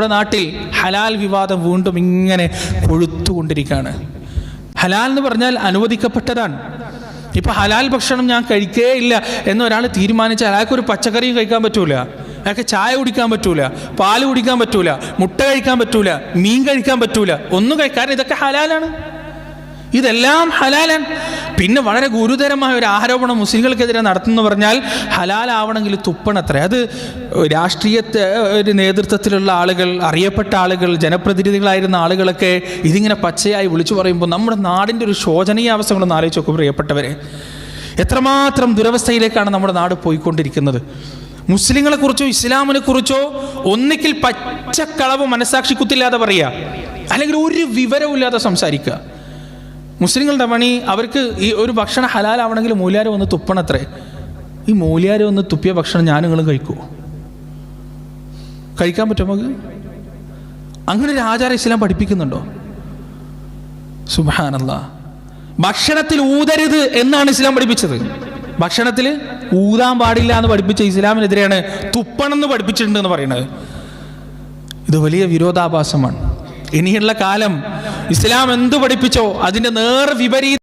നമ്മുടെ നാട്ടിൽ ഹലാൽ വിവാദം വീണ്ടും ഇങ്ങനെ കൊഴുത്തുകൊണ്ടിരിക്കുകയാണ്. ഹലാൽ എന്ന് പറഞ്ഞാൽ അനുവദിക്കപ്പെട്ടതാണ്. ഇപ്പൊ ഹലാൽ ഭക്ഷണം ഞാൻ കഴിക്കേ ഇല്ല എന്ന് ഒരാൾ തീരുമാനിച്ചാൽ അയാൾക്ക് ഒരു പച്ചക്കറിയും കഴിക്കാൻ പറ്റൂല. അയാൾക്ക് ചായ കുടിക്കാൻ പറ്റൂല പാൽ കുടിക്കാൻ പറ്റൂല മുട്ട കഴിക്കാൻ പറ്റൂല മീൻ കഴിക്കാൻ പറ്റൂല ഒന്നും കഴിക്കാൻ ഇതൊക്കെ ഹലാലാണ്. ഇതെല്ലാം ഹലാലാണ്. പിന്നെ വളരെ ഗുരുതരമായ ഒരു ആരോപണം മുസ്ലിങ്ങൾക്കെതിരെ നടത്തുന്നു പറഞ്ഞാൽ ഹലാലാവണമെങ്കിൽ തുപ്പണത്രേ. അത് രാഷ്ട്രീയത്തെ ഒരു നേതൃത്വത്തിലുള്ള ആളുകൾ അറിയപ്പെട്ട ആളുകൾ ജനപ്രതിനിധികളായിരുന്ന ആളുകളൊക്കെ ഇതിങ്ങനെ പച്ചയായി വിളിച്ചു പറയുമ്പോൾ നമ്മുടെ നാടിന്റെ ഒരു ശോചനീയ അവസ്ഥകളൊന്ന് ആലോചിച്ച് നോക്കും പ്രിയപ്പെട്ടവരെ. എത്രമാത്രം ദുരവസ്ഥയിലേക്കാണ് നമ്മുടെ നാട് പോയിക്കൊണ്ടിരിക്കുന്നത്. മുസ്ലിങ്ങളെക്കുറിച്ചോ ഇസ്ലാമിനെ കുറിച്ചോ ഒന്നിക്കിൽ പച്ചക്കളവ് മനസാക്ഷി കുത്തില്ലാതെ പറയുക. അല്ലെങ്കിൽ ഒരു വിവരവും ഇല്ലാതെ സംസാരിക്കുക. മുസ്ലിങ്ങളുടെ പണി അവർക്ക് ഈ ഒരു ഭക്ഷണം ഹലാലാവണമെങ്കിൽ മൂല്യാർ വന്ന് തുപ്പണത്രേ. ഈ മൂല്യാർ വന്ന് തുപ്പിയ ഭക്ഷണം ഞാൻ നിങ്ങളും കഴിക്കുമോ കഴിക്കാൻ പറ്റുമോ അങ്ങനെ ഒരു ആചാരം ഇസ്ലാം പഠിപ്പിക്കുന്നുണ്ടോ? സുബാനല്ല ഭക്ഷണത്തിൽ ഊതരുത് എന്നാണ് ഇസ്ലാം പഠിപ്പിച്ചത്. ഭക്ഷണത്തിൽ ഊതാൻ പാടില്ല എന്ന് പഠിപ്പിച്ച ഇസ്ലാമിനെതിരെയാണ് തുപ്പണം എന്ന് പഠിപ്പിച്ചിട്ടുണ്ട് എന്ന് പറയുന്നത്. ഇത് വലിയ വിരോധാഭാസമാണ്. ഇനിയുള്ള കാലം ഇസ്ലാം എന്തു പഠിപ്പിച്ചോ അതിന്റെ നേർ വിപരീത